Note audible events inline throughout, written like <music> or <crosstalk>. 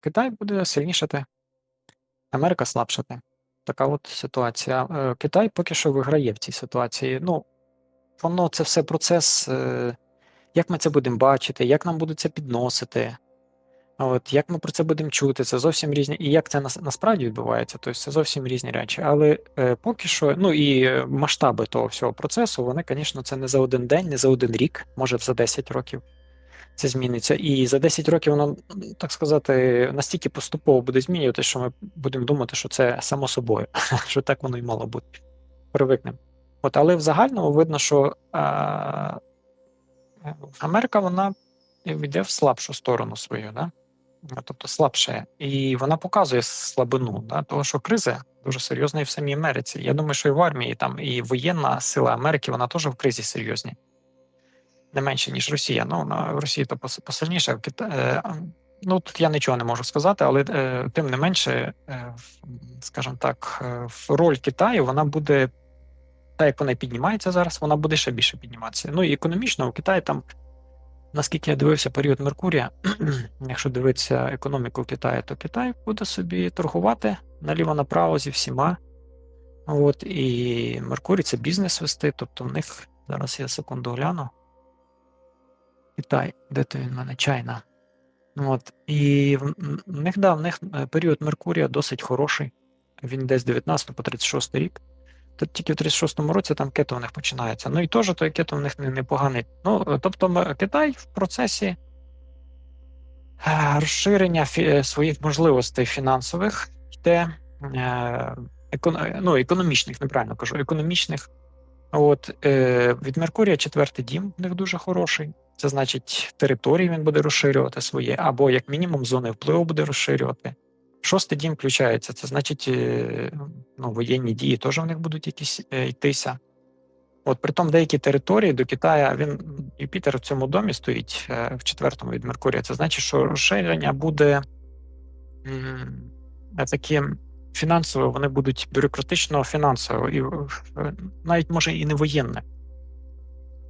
Китай буде сильнішати, Америка слабшати. Така от ситуація. Е, Китай поки що виграє в цій ситуації. Ну, воно це все процес, е, як ми це будемо бачити, як нам будуть це підносити. От, як ми про це будемо чути, це зовсім різні. І як це насправді відбувається, тобто це зовсім різні речі. Але е, поки що, ну і масштаби того всього процесу, вони, звісно, це не за один день, не за один рік, може за 10 років це зміниться. І за 10 років воно, так сказати, настільки поступово буде змінюватися, що ми будемо думати, що це само собою, <laughs> що так воно і мало бути. Привикнемо. От, але в загальному видно, що а, Америка вона йде в слабшу сторону свою, да? тобто слабше. І вона показує слабину, да? того що криза дуже серйозна і в самій Америці. Я думаю, що і в армії там і воєнна сила Америки, вона теж в кризі серйозній не менше, ніж Росія. Ну, на Росії то посильніше. Кита... Е, ну тут я нічого не можу сказати, але е, тим не менше, е, скажімо так, роль Китаю вона буде, так як вона піднімається зараз, вона буде ще більше підніматися. Ну і економічно у Китаї там, наскільки я дивився період Меркурія, <clears throat> якщо дивитися економіку Китаю, то Китай буде собі торгувати наліво-направо зі всіма. От, І Меркурій це бізнес вести, тобто в них зараз я секунду гляну. Китай, де то він мене чайна. От. І в них да, в них е, період Меркурія досить хороший. Він десь 19 по 36 рік. Тут тільки в 36-му році там кето в них починається. Ну і теж той кето в них непоганий. Ну, е, тобто, Китай в процесі е, розширення своїх можливостей фінансових йде ну, економічних, неправильно кажу, економічних. От Від Меркурія четвертий дім в них дуже хороший. Це значить, території він буде розширювати своє, або, як мінімум, зони впливу буде розширювати. Шостий дім включається, це значить, е, ну, воєнні дії теж в них будуть якісь е, йтися. От Притом деякі території до Китая, він Юпітер в цьому домі стоїть е, в четвертому від Меркурія. Це значить, що розширення буде таким фінансово, вони будуть бюрократично фінансово, і навіть може і не воєнне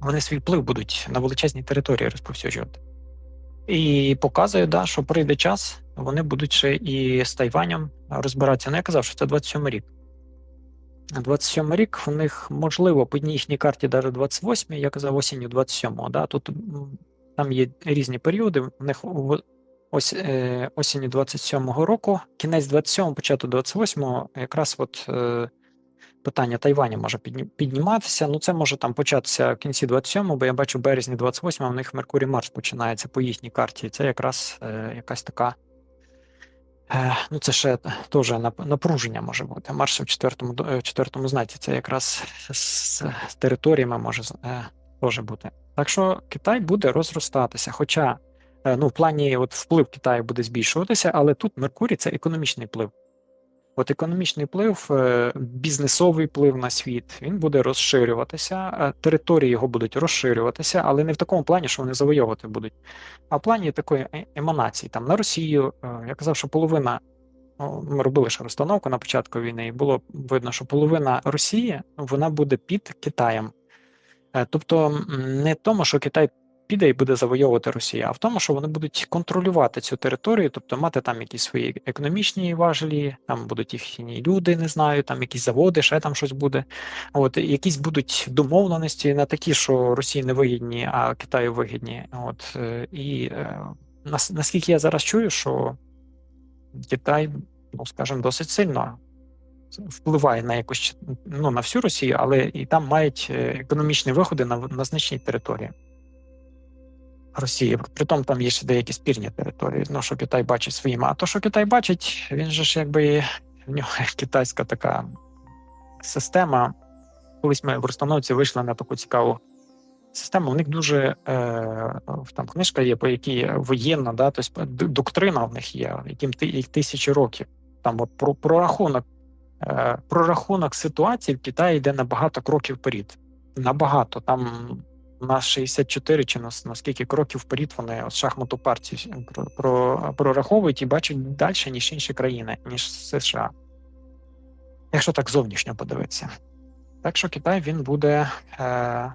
вони свій вплив будуть на величезній території розповсюджувати. І показує, да, що прийде час, вони будуть ще і з Тайванем розбиратися. Ну, я казав, що це 27 рік. 27 рік у них, можливо, по їхній карті навіть 28 я казав осінню 27-го. Да? Тут там є різні періоди. У них ось е, осінню 27-го року, кінець 27-го, початок 28-го, якраз от. Е, питання Тайвані може підніматися. Ну, це може там початися в кінці 27-го, бо я бачу, в березні 28-го в них Меркурій Марс починається по їхній карті. Це якраз е, якась така. Е, ну, це ще теж напруження може бути. Марс в четвертому е, четвертому знаці це якраз з територіями може е, теж бути. Так що Китай буде розростатися. Хоча ну, в плані от вплив Китаю буде збільшуватися, але тут Меркурій це економічний вплив. От економічний вплив, е, бізнесовий вплив на світ, він буде розширюватися, е, території його будуть розширюватися, але не в такому плані, що вони завойовувати будуть, а в плані такої е, еманації. Там на Росію я казав, що половина. Ну, ми робили ще розстановку на початку війни, і було видно, що половина Росії вона буде під Китаєм. Тобто не тому, що Китай піде і буде завойовувати Росія, а в тому, що вони будуть контролювати цю територію, тобто мати там якісь свої економічні важелі, там будуть їхні люди, не знаю, там якісь заводи, ще там щось буде. От якісь будуть домовленості на такі, що Росії не вигідні, а Китаю вигідні. От е, і е, наскільки я зараз чую, що Китай, ну скажімо, досить сильно. Впливає на якусь ну на всю Росію, але і там мають е, економічні виходи на на значній території. Росії. Притом там є ще деякі спірні території, ну що Китай бачить своїми. А то, що Китай бачить, він же ж якби в нього китайська така система. Колись ми в розстановці вийшли на таку цікаву систему. У них дуже е, там книжка є, по якій воєнна, да, тобто доктрина в них є, яким тисячі років. Там от про прорахунок, е, прорахунок ситуації в Китаї йде на багато кроків вперед. Набагато там на 64 чи на, на скільки кроків вперед вони от шахмату партії про, про, прораховують і бачать далі, ніж інші країни, ніж США. Якщо так зовнішньо подивитися. Так що Китай він буде е,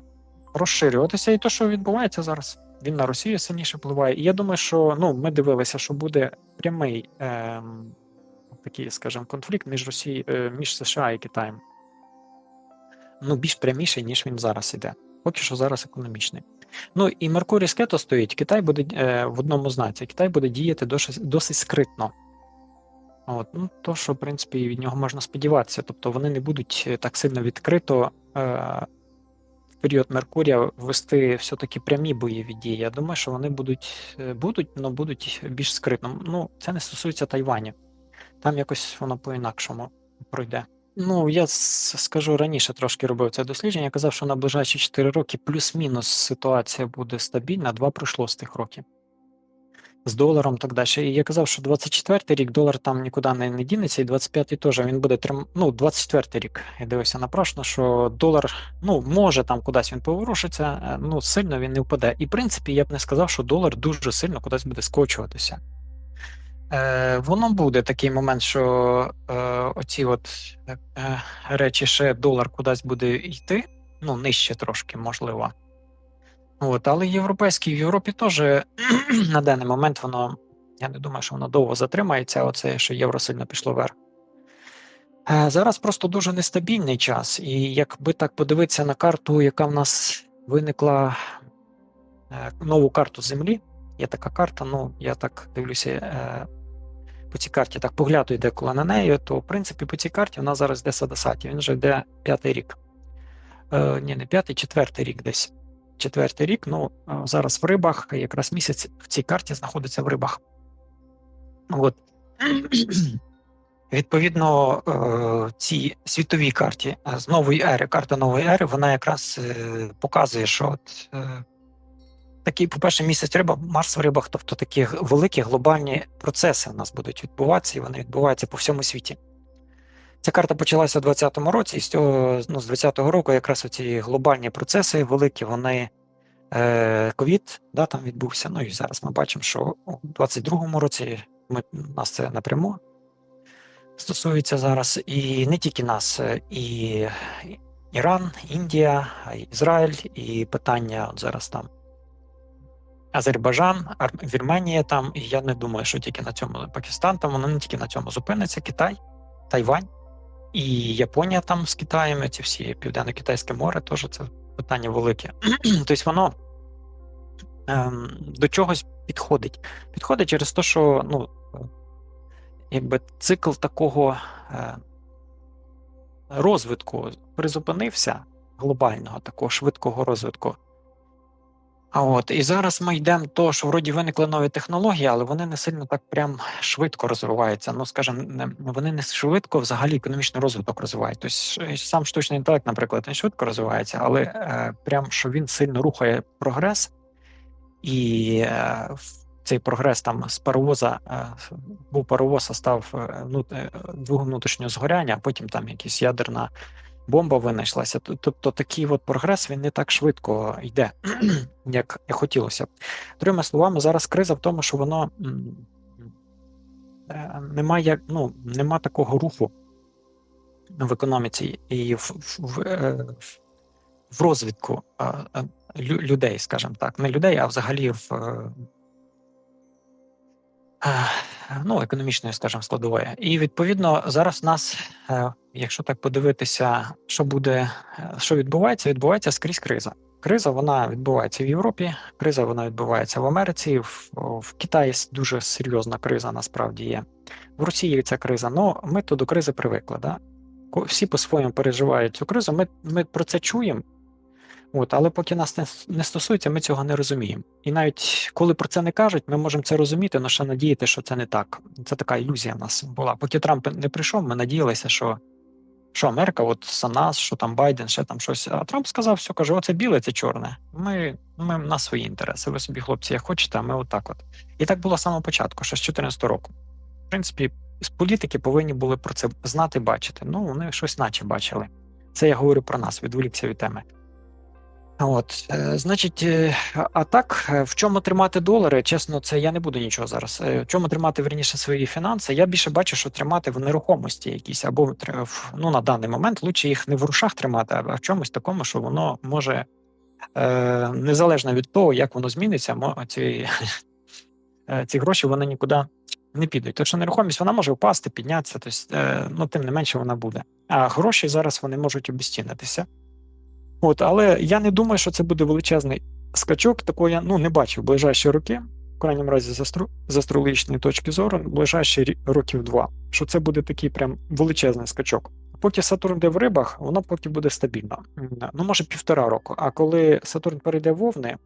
розширюватися, і те, що відбувається зараз. він на Росію сильніше впливає. І я думаю, що ну, ми дивилися, що буде прямий ем, такий, скажімо, конфлікт між Росією, е, між США і Китаєм. Ну, більш пряміший, ніж він зараз іде. Поки що зараз економічний. Ну і Меркурій скето стоїть, Китай буде е, в одному знаці, Китай буде діяти досить, досить скритно. От, ну, то, що, в принципі, від нього можна сподіватися. Тобто вони не будуть е, так сильно відкрито е, в період Меркурія вести все-таки прямі бойові дії. Я думаю, що вони будуть, е, будуть, але будуть більш скритно. Ну, це не стосується Тайваню. Там якось воно по-інакшому пройде. Ну, я скажу раніше трошки робив це дослідження. Я казав, що на ближайші 4 роки плюс-мінус ситуація буде стабільна, два пройшло з тих років. З доларом так далі. І я казав, що 24-й рік долар там нікуди не, не дінеться, і 25-й теж він буде трим... Ну, 24-й рік. Я дивився напрашно, що долар, ну, може там кудись він поворушиться, ну, сильно він не впаде. І в принципі, я б не сказав, що долар дуже сильно кудись буде скочуватися. Е, воно буде такий момент, що е, оці от е, речі, ще долар кудись буде йти, ну, нижче трошки, можливо. От, але європейський в Європі теж <clears throat> на даний момент воно, я не думаю, що воно довго затримається, оце, що євро сильно пішло вверх. Е, зараз просто дуже нестабільний час, і якби так подивитися на карту, яка в нас виникла е, нову карту Землі. Є така карта, ну я так дивлюся е, по цій карті, так поглядаю деколи на неї, то в принципі по цій карті вона зараз йде Садасаті, він вже йде п'ятий рік. Е, ні, не п'ятий, четвертий рік десь. Четвертий рік, ну е, зараз в рибах, якраз місяць в цій карті знаходиться в рибах. От. <clears throat> Відповідно, е, цій світовій карті е, з нової ери, карта нової ери, вона якраз показує, що от, такий, по-перше, місяць риба, Марс в рибах, тобто такі великі глобальні процеси у нас будуть відбуватися, і вони відбуваються по всьому світі. Ця карта почалася у 2020 році, і з цього ну, з 2020 року якраз ці глобальні процеси великі, вони е, ковід да, там відбувся. Ну і зараз ми бачимо, що у 2022 році ми, нас це напряму стосується зараз, і не тільки нас, е, і Іран, Індія, Ізраїль, і питання от зараз там Азербайджан, Вірменія там, і я не думаю, що тільки на цьому Пакистан, там воно не тільки на цьому зупиниться, Китай, Тайвань і Японія там з Китаєм, ці всі Південно-Китайське море, теж це питання велике. <clears throat> тобто воно ем, до чогось підходить. Підходить через те, що ну, якби цикл такого е, розвитку призупинився глобального, такого швидкого розвитку. А от і зараз ми йдемо то, що вроді виникли нові технології, але вони не сильно так прям швидко розвиваються. Ну, скажімо, вони не швидко взагалі економічний розвиток розвивають. Тобто сам штучний інтелект, наприклад, не швидко розвивається, але е, прям що він сильно рухає прогрес, і е, цей прогрес там з паровоза е, був паровоз, а став е, ну, е, двигун внутрішнього згоряння, а потім там якась ядерна бомба винайшлася. Тобто такий от прогрес він не так швидко йде, <clears throat> як хотілося б. Другими словами, зараз криза в тому, що воно е, немає, ну, нема такого руху в економіці і в, в, в, е, в- розвитку е, е, лю- людей, скажімо так, не людей, а взагалі в. Е, Ну, економічної, скажімо, складової. І відповідно зараз в нас, е, якщо так подивитися, що буде, е, що відбувається, відбувається скрізь криза. Криза вона відбувається в Європі, криза вона відбувається в Америці, в, в Китаї дуже серйозна криза насправді є. В Росії ця криза. Ну ми то до кризи привикли. Да? Всі по-своєму переживають цю кризу. Ми, ми про це чуємо. От, але поки нас не, стосується, ми цього не розуміємо. І навіть коли про це не кажуть, ми можемо це розуміти, але ще надіяти, що це не так. Це така ілюзія в нас була. Поки Трамп не прийшов, ми надіялися, що, що Америка, от за нас, що там Байден, ще там щось. А Трамп сказав, все каже: оце біле, це чорне. Ми, ми на свої інтереси. Ви собі, хлопці, як хочете, а ми отак от. І так було з самого початку, ще з 2014 року. В принципі, політики повинні були про це знати, бачити. Ну, вони щось наче бачили. Це я говорю про нас, відволікся від теми. От, е, значить, е, а- так, е, в чому тримати долари? Чесно, це я не буду нічого зараз. В чому тримати верніше свої фінанси? Я більше бачу, що тримати в нерухомості якісь, або ну, на даний момент лучше їх не в грошах тримати, а в чомусь такому, що воно може незалежно від того, як воно зміниться, ці, <laughs> ці гроші вони нікуди не підуть. Тому що нерухомість вона може впасти, піднятися, тобто, ну, тим не менше вона буде. А гроші зараз вони можуть обіцінитися. От, але я не думаю, що це буде величезний скачок. Такого я ну, не бачу в ближайші роки, в крайньому разі з астрологічної точки зору, ближайші років два. Що це буде такий прям величезний скачок. Поки Сатурн йде в рибах, воно поки буде стабільно. Ну, може, півтора року. А коли Сатурн перейде в Овни,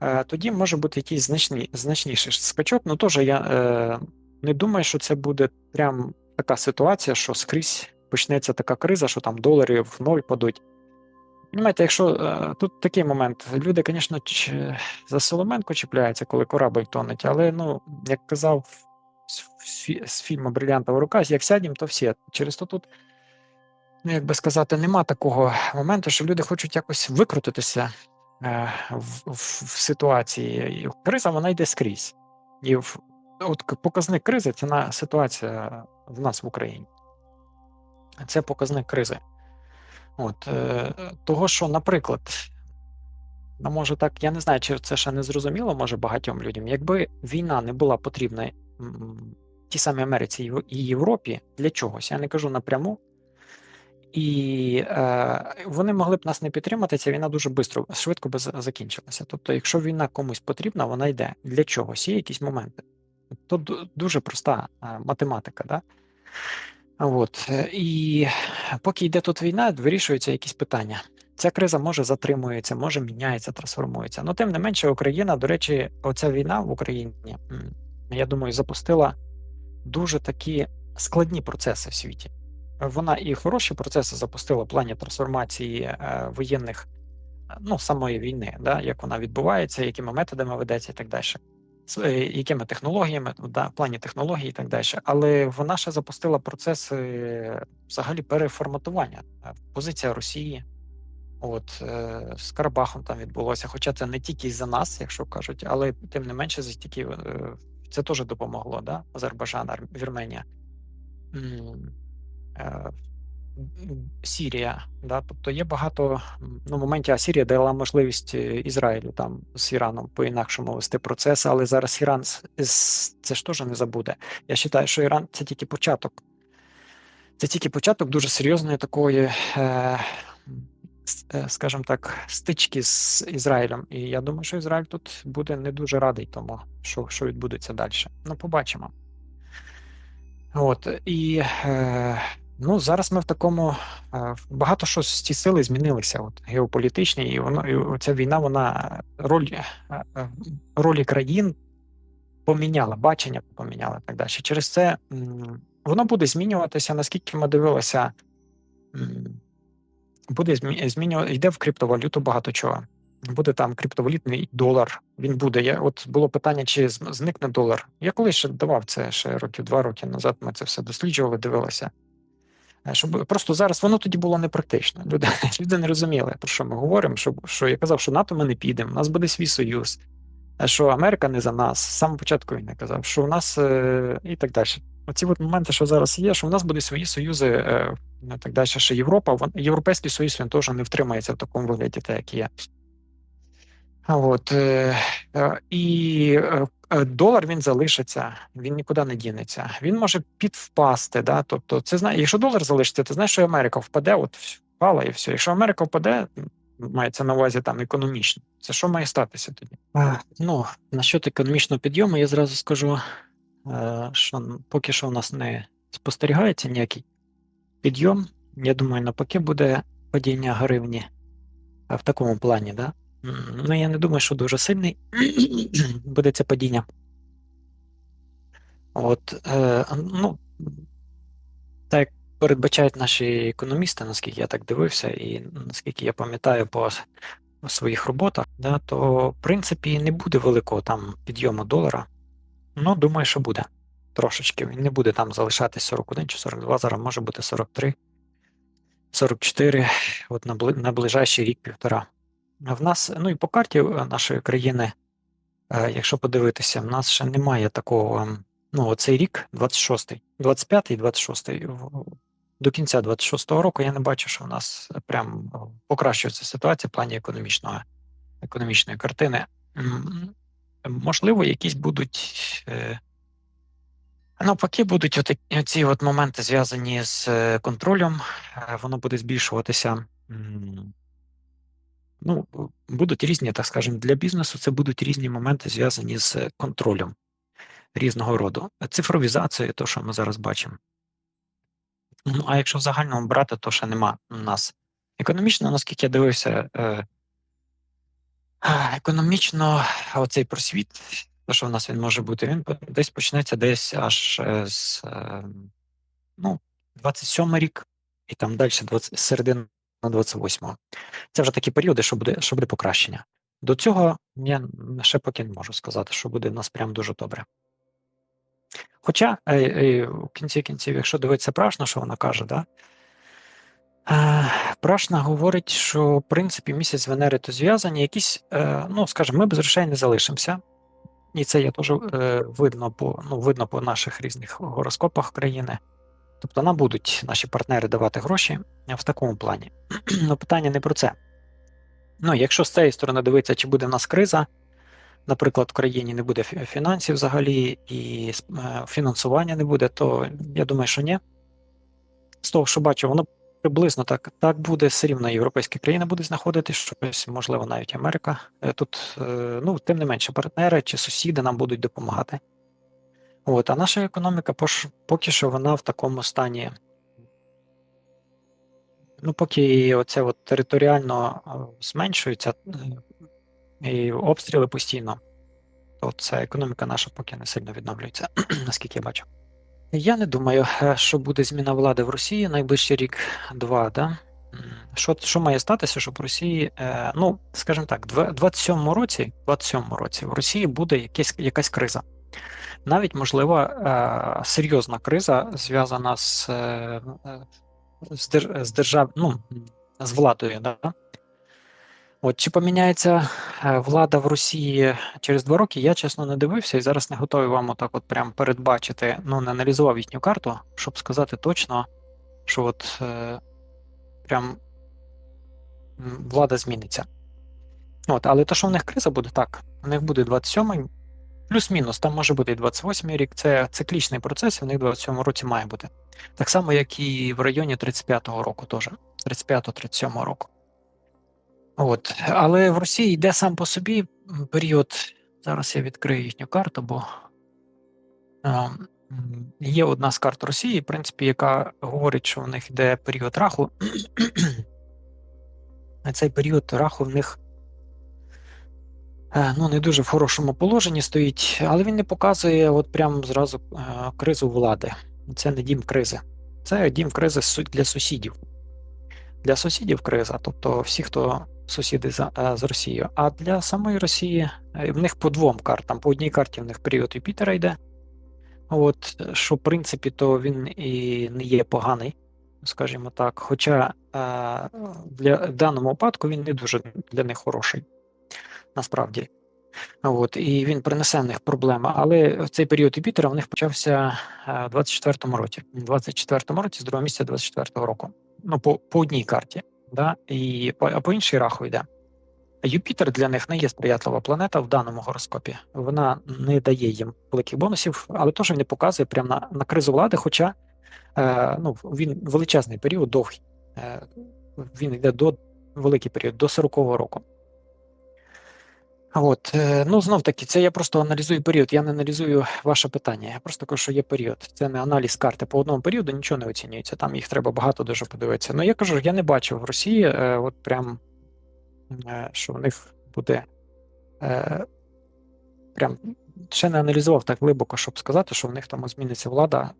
е, тоді може бути якийсь значний, значніший скачок. Ну теж я е, не думаю, що це буде прям така ситуація, що скрізь почнеться така криза, що там долари в ноль падуть. Понимаєте, якщо е, тут такий момент, люди, звісно, за Соломенко чіпляються, коли корабль тонеть, але ну, як казав з, з фі- з фільму Брилянтова рука, як сядім, то всі. Через то тут, ну як би сказати, нема такого моменту, що люди хочуть якось викрутитися е, в, в, в ситуації. Криза вона йде скрізь. І в, от показник кризи це на ситуація в нас в Україні. Це показник кризи. От, е, того, що, наприклад, ну, може так, я не знаю, чи це ще не зрозуміло, може багатьом людям. Якби війна не була потрібна тій самій Америці і Європі для чогось, я не кажу напряму. І е, вони могли б нас не підтримати, ця війна дуже бистро, швидко би закінчилася. Тобто, якщо війна комусь потрібна, вона йде для чогось, є якісь моменти. То дуже проста е, математика, да? От. І поки йде тут війна, вирішуються якісь питання. Ця криза може затримується, може міняється, трансформується. Ну, тим не менше, Україна, до речі, оця війна в Україні, я думаю, запустила дуже такі складні процеси в світі. Вона і хороші процеси запустила в плані трансформації е, воєнних, ну, самої війни, да, як вона відбувається, якими методами ведеться і так далі. Е, Якими технологіями, ну, да, в плані технологій і так далі. Але вона ще запустила процеси е, взагалі переформатування. Позиція Росії, от е, з Карабахом там відбулося. Хоча це не тільки за нас, якщо кажуть, але тим не менше, тільки це теж допомогло, да? Азербайджан, Вірменія. Сірія, да, тобто є багато ну, моментів, а Сірія дала можливість е, Ізраїлю там з Іраном по-інакшому вести процес, але зараз Іран це ж теж не забуде. Я вважаю, що Іран це тільки початок. Це тільки початок дуже серйозної такої, е, е, скажімо так, стички з Ізраїлем. І я думаю, що Ізраїль тут буде не дуже радий тому, що, що відбудеться далі. Ну, побачимо. От, і е, ну, зараз ми в такому е, багато що з ці сили змінилися, от, геополітичні, і воно і ця війна, вона роль, е, е, ролі країн поміняла, бачення поміняла так далі. Через це воно буде змінюватися, наскільки ми дивилися, буде змі- змінювати, йде в криптовалюту багато чого. Буде там криптовалютний долар. Він буде. Я, от було питання, чи зникне долар. Я колись ще давав це ще років два роки назад. Ми це все досліджували, дивилися. Е, Щоб просто зараз воно тоді було непрактично. Люди, <laughs> люди не розуміли, про що ми говоримо. Що, що я казав, що НАТО ми не підемо, у нас буде свій союз, е, що Америка не за нас. З самого початку він не казав, що у нас е, і так далі. Оці от моменти, що зараз є, що у нас будуть свої союзи, і так далі. Що Європа, вон, Європейський Союз він теж не втримається в такому вигляді, так як є. От, і долар він залишиться, він нікуди не дінеться. Він може підвпасти. Да? Тобто, це знає, якщо долар залишиться, ти знаєш, що Америка впаде, от впала і все. Якщо Америка впаде, мається на увазі там економічно. Це що має статися тоді? А, ну, насчет економічного підйому, я зразу скажу, е, що поки що у нас не спостерігається ніякий підйом. Я думаю, навпаки буде падіння гривні в такому плані, да? Ну, я не думаю, що дуже сильний <clears throat> буде це падіння. От, е, ну, так як передбачають наші економісти, наскільки я так дивився, і наскільки я пам'ятаю по своїх роботах, да, то в принципі не буде великого там підйому долара. Ну, думаю, що буде. Трошечки. Він не буде там залишатись 41 чи 42, зараз може бути 43, 44, от на, бли- на ближайший рік-півтора. В нас, ну і по карті е, нашої країни, е, якщо подивитися, в нас ще немає такого. Ну, оцей рік, 26-й, 25-й, 26-й, до кінця 26-го року я не бачу, що в нас прям покращується ситуація в плані економічного, економічної картини. Можливо, якісь будуть. е, Навпаки, будуть оті, ці от моменти зв'язані з е, контролем, е, воно буде збільшуватися. Ну, будуть різні, так скажемо, для бізнесу це будуть різні моменти зв'язані з контролем різного роду. Цифровізацією, то, що ми зараз бачимо. Ну, а якщо в загальному брати, то ще нема у нас. Економічно, наскільки я дивився, е, економічно оцей просвіт, то, що в нас він може бути, він десь почнеться десь аж е, з е, ну, 27 рік, і там далі 20, середина 28-го. Це вже такі періоди, що буде, що буде покращення. До цього я ще поки не можу сказати, що буде в нас прям дуже добре. Хоча е, е, в кінці кінців, якщо дивитися Прашна, що вона каже, да? е, Прашна говорить, що в принципі місяць Венери то зв'язані, якісь, е, ну скажімо, ми без грошей не залишимося. І це є теж е, видно по ну, видно по наших різних гороскопах країни. Тобто нам будуть наші партнери давати гроші в такому плані. <clears throat> Ну, питання не про це. Ну, якщо з цієї сторони дивитися, чи буде в нас криза, наприклад, в країні не буде фінансів взагалі і е, фінансування не буде, то я думаю, що ні. З того, що бачу, воно приблизно так, так буде, все рівно європейські країни будуть знаходити щось, можливо, навіть Америка. Е, Тут, е, ну, тим не менше, партнери чи сусіди нам будуть допомагати. От, а наша економіка поки що вона в такому стані. Ну, поки оце от територіально зменшується е, і обстріли постійно, то ця економіка наша поки не сильно відновлюється, <clears throat> наскільки я бачу. Я не думаю, е, що буде зміна влади в Росії найближчий рік-два. Да? Що, що має статися, щоб в Росії, е, ну, скажімо так, в 27-му році, 27-му році в Росії буде якась, якась криза. Навіть, можливо, е, серйозна криза зв'язана з, е, е, з, держав, ну, з владою. Да? От чи поміняється влада в Росії через два роки, я чесно не дивився і зараз не готовий вам отак от прям передбачити, ну не аналізував їхню карту, щоб сказати точно, що от е, прям влада зміниться. От, але то, що в них криза буде, так, у них буде 27-й, плюс-мінус, там може бути і 28-й рік, це циклічний процес, і в них в 27-му році має бути. Так само, як і в районі 35-го року теж, 35-37 року. От. Але в Росії йде сам по собі період. Зараз я відкрию їхню карту, бо м, є одна з карт Росії, в принципі, яка говорить, що в них йде період раху. <clears throat> Цей період раху в них е, ну, не дуже в хорошому положенні стоїть, але він не показує от прям зразу е, кризу влади. Це не дім кризи. Це дім кризи для сусідів. Для сусідів криза, тобто всі, хто сусіди за, е, з Росією. А для самої Росії е, в них по двом картам. По одній карті в них період Юпітера йде. От, е, що в принципі, то він і не є поганий, скажімо так. Хоча е, для в даному випадку він не дуже для них хороший, насправді. От, і він принесе в них проблеми. Але цей період Юпітера в них почався е, в 24-му році. В 24-му році, з другого місяця 24-го року. Ну, по, по одній карті. Да? І, а по іншій раху йде. Юпітер для них не є сприятлива планета в даному гороскопі. Вона не дає їм великих бонусів, але теж не показує прямо на, на кризу влади, хоча е, ну, він величезний період, довгий. Е, він йде до великий період, до 40-го року. От, е, ну знов таки, це я просто аналізую період. Я не аналізую ваше питання. Я просто кажу, що є період. Це не аналіз карти. По одному періоду нічого не оцінюється. Там їх треба багато дуже подивитися. Ну я кажу, я не бачив в Росії, е, от прям е, що в них буде. Прям ще не аналізував так глибоко, щоб сказати, що в них там зміниться влада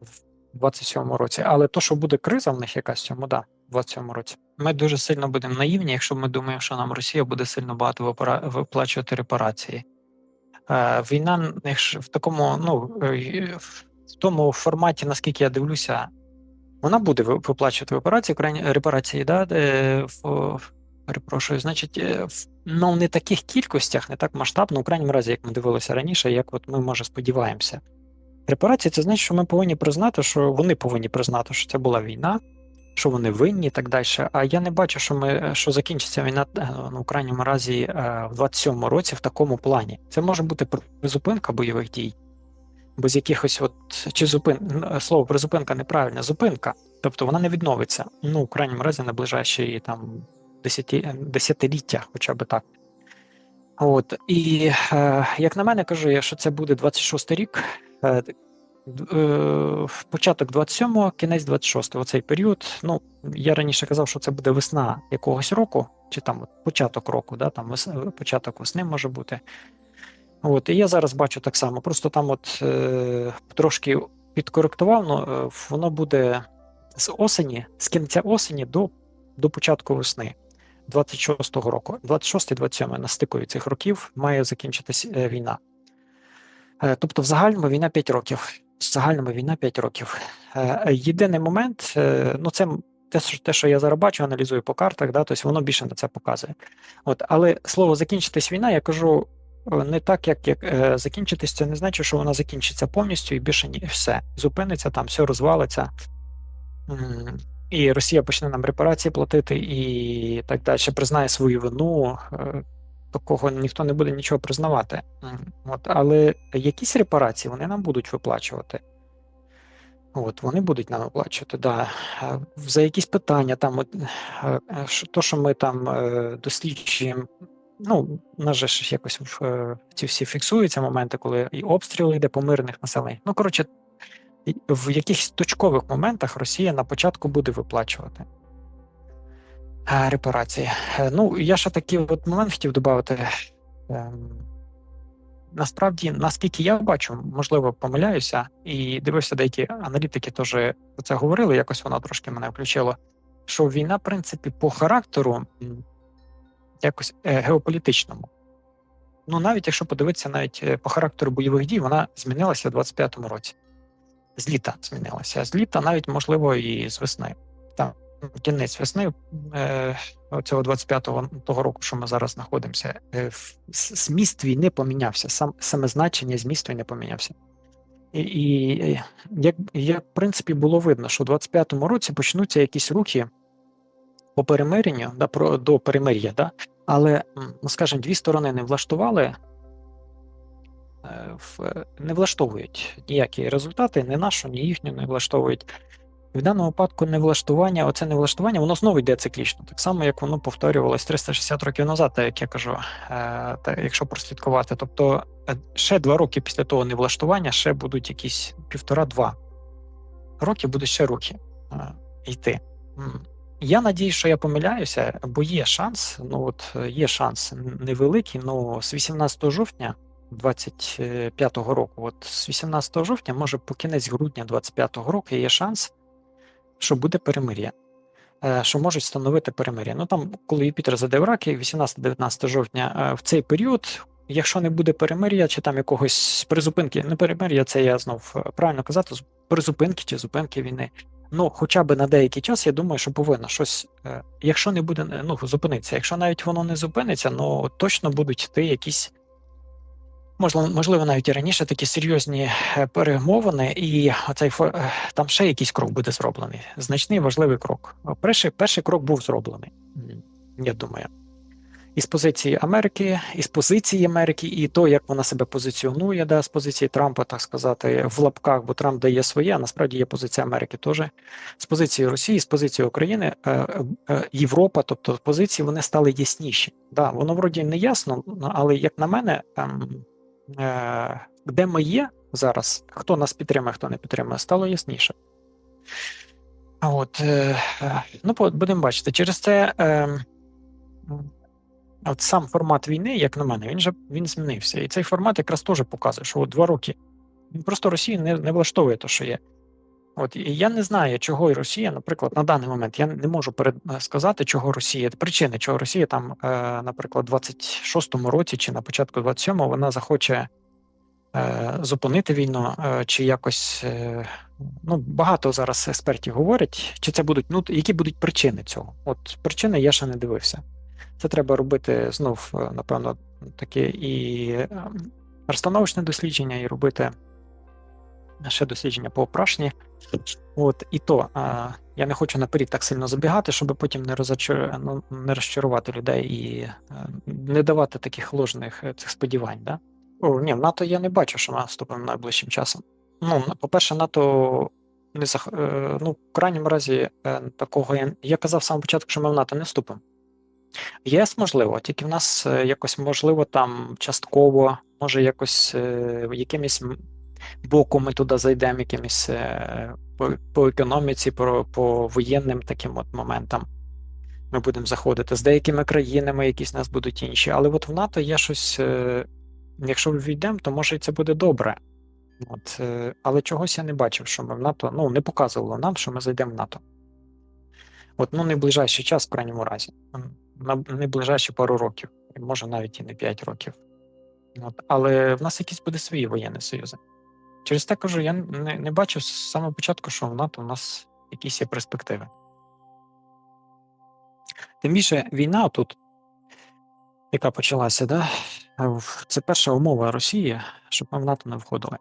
в 27-му році. Але то, що буде криза в них якась цьому, да, в 27-му році. Ми дуже сильно будемо наївні, якщо ми думаємо, що нам Росія буде сильно багато виплачувати репарації. Е, війна в такому, ну е, в тому форматі, наскільки я дивлюся, вона буде виплачувати репарації, репарації, да, в, перепрошую, значить, е, ну, не таких кількостях, не так масштабно, у крайньому разі, як ми дивилися раніше, як от ми може сподіваємося. Репарації це значить, що ми повинні признати, що вони повинні признати, що це була війна, що вони винні і так далі. А я не бачу, що ми що закінчиться війна е, ну, крайньому разі е, в 27-му році в такому плані. Це може бути призупинка бойових дій, без якихось от чи зупин слово призупинка неправильне, зупинка. Тобто вона не відновиться. Ну, в крайньому разі, на ближайші там десяті, десятиліття, хоча б так. От і е, як на мене кажу, я, що це буде 26 рік, е, е, початок 27-го, кінець 26-го, цей період. Ну я раніше казав, що це буде весна якогось року, чи там початок року, да, там вес, початок весни може бути. От, І я зараз бачу так само. Просто там от е, трошки підкоректував, ну, воно буде з осені, з кінця осені до, до початку весни. 26-го року, 26-27 на стикові цих років має закінчитись е, війна. Е, тобто, в загальному війна 5 років. Загальному війна 5 років. Е, єдиний момент, ну це те, що я зараз бачу, аналізую по картах, да, тобто воно більше на це показує. От, Але слово закінчитись війна, я кажу не так, як як закінчитись, це не значить, що вона закінчиться повністю і більше ні, все. Зупиниться там, все розвалиться і Росія почне нам репарації платити, і так далі признає свою вину. Е, такого ніхто не буде нічого признавати. От, Але якісь репарації вони нам будуть виплачувати. От, Вони будуть нам виплачувати, да. За якісь питання, там, е, то, що ми там е, досліджуємо, ну, у нас же ж якось ці всі фіксуються моменти, коли і обстріли йде по мирних населень. Ну, коротше, в якихось точкових моментах Росія на початку буде виплачувати е, репарації. Е, ну, я ще такий от момент хотів додати. Ем, насправді, наскільки я бачу, можливо, помиляюся, і дивився, деякі аналітики теж про це говорили, якось воно трошки мене включило. Що війна, в принципі, по характеру якось е, геополітичному. Ну, навіть якщо подивитися навіть по характеру бойових дій, вона змінилася в 25-му році з літа змінилася. З літа навіть можливо і з весни. Кінець весни е, цього 25-го того року, що ми зараз знаходимося, е, зміст війни помінявся. Сам саме значення зміст війни помінявся. І, і як, як в принципі було видно, що в 25-му році почнуться якісь рухи по перемиренню да, про, до перемир'я, да? але, ну скажімо, дві сторони не влаштували Е, не влаштовують ніякі результати, ні нашу, ні їхню не влаштовують. В даному випадку невлаштування, оце невлаштування, воно знову йде циклічно, так само, як воно повторювалось 360 років назад, так як я кажу, е, якщо прослідкувати. Тобто е, ще два роки після того невлаштування ще будуть якісь півтора-два роки, будуть ще роки йти. Я надію, що я помиляюся, бо є шанс, ну от є шанс невеликий, ну з 18 жовтня. 25-го року. От з 18 жовтня, може по кінець грудня 25-го року є шанс, що буде перемир'я, е, що можуть встановити перемир'я. Ну там, коли Юпітер заде в раки, 18-19 жовтня, е, в цей період, якщо не буде перемир'я, чи там якогось призупинки, не перемир'я, це я знов е, правильно казати, призупинки чи зупинки війни. Ну, хоча б на деякий час, я думаю, що повинно щось, якщо не буде, ну зупинитися. Якщо навіть воно не зупиниться, ну точно будуть йти якісь можливо, навіть і раніше такі серйозні е, перемовини, і оцей е, там ще якийсь крок буде зроблений. Значний важливий крок. Перший перший крок був зроблений, я думаю. І з позиції Америки, і з позиції Америки, і то, як вона себе позиціонує, да, з позиції Трампа, так сказати, в лапках, бо Трамп дає своє, а насправді є позиція Америки теж. З позиції Росії, з позиції України, е, Європа, тобто позиції вони стали ясніші. Да, Воно вроді не ясно, але як на мене, ем, де ми є зараз, хто нас підтримує, хто не підтримує, стало ясніше. От, е, е, ну, будемо бачити, через це от сам формат війни, як на мене, він же він змінився. І цей формат якраз теж показує, що от два роки просто Росію не не влаштовує те, що є. От і я не знаю, чого Росія, наприклад, на даний момент я не можу сказати, чого Росія причини, чого Росія там, наприклад, в 26-му році чи на початку 27-го вона захоче Е, зупинити війну, е, чи якось е, ну багато зараз експертів говорять, чи це будуть ну які будуть причини цього? От причини я ще не дивився. Це треба робити знов, напевно, таке і розстановочне дослідження, і робити ще дослідження по опрашні. От і то Я не хочу наперед так сильно забігати, щоб потім не, розочар... ну, не розчарувати людей і е, не давати таких ложних е, цих сподівань. Да? О, ні, в НАТО я не бачу, що ми вступимо найближчим часом. Ну, по-перше, НАТО не зах... е, ну, в крайньому разі такого я, я казав самого початку, що ми в НАТО не вступимо. ЄС можливо, тільки в нас якось можливо там частково, може якось якимось боком ми туди зайдемо, якимось е, по, по економіці, по, по воєнним таким от моментам. Ми будемо заходити з деякими країнами, якісь нас будуть інші. Але от в НАТО є щось. е, Якщо війдемо, то може і це буде добре. От, е, але чогось я не бачив, що ми в НАТО, ну, не показувало нам, що ми зайдемо в НАТО. От, ну, ближайший час, в крайньому разі. На не ближайші пару років, може навіть і не 5 років. От, але в нас якісь буде свої воєнні союзи. Через те кажу, я не, не бачу з самого початку, що в НАТО у нас якісь є перспективи. Тим більше війна тут, яка почалася, да? це перша умова Росії, щоб ми в НАТО не входили.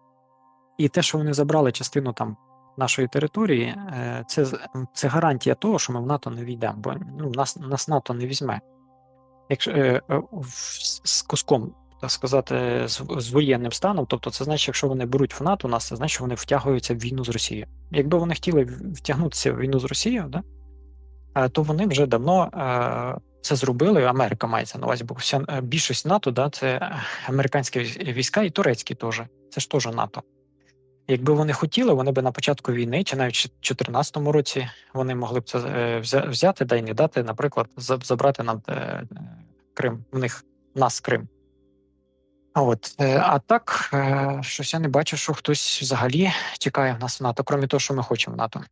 І те, що вони забрали частину там нашої території, е, це, це гарантія того, що ми в НАТО не війдемо, бо ну, нас, нас НАТО не візьме. Якщо е, е, з куском, так сказати, з, з воєнним станом, тобто це значить, якщо вони беруть в НАТО нас, це значить, що вони втягуються в війну з Росією. Якби вони хотіли втягнутися в війну з Росією, да, е, то вони вже давно е, це зробили. Америка мається на увазі, бо вся е, більшість НАТО, да, це американські війська і турецькі теж. Це ж теж НАТО. Якби вони хотіли, вони би на початку війни, чи навіть в 2014 році, вони могли б це взяти, да й не дати, наприклад, забрати нам Крим, в них нас Крим. От, е, а так, е, щось я не бачу, що хтось взагалі чекає в нас в НАТО, крім того, що ми хочемо в НАТО.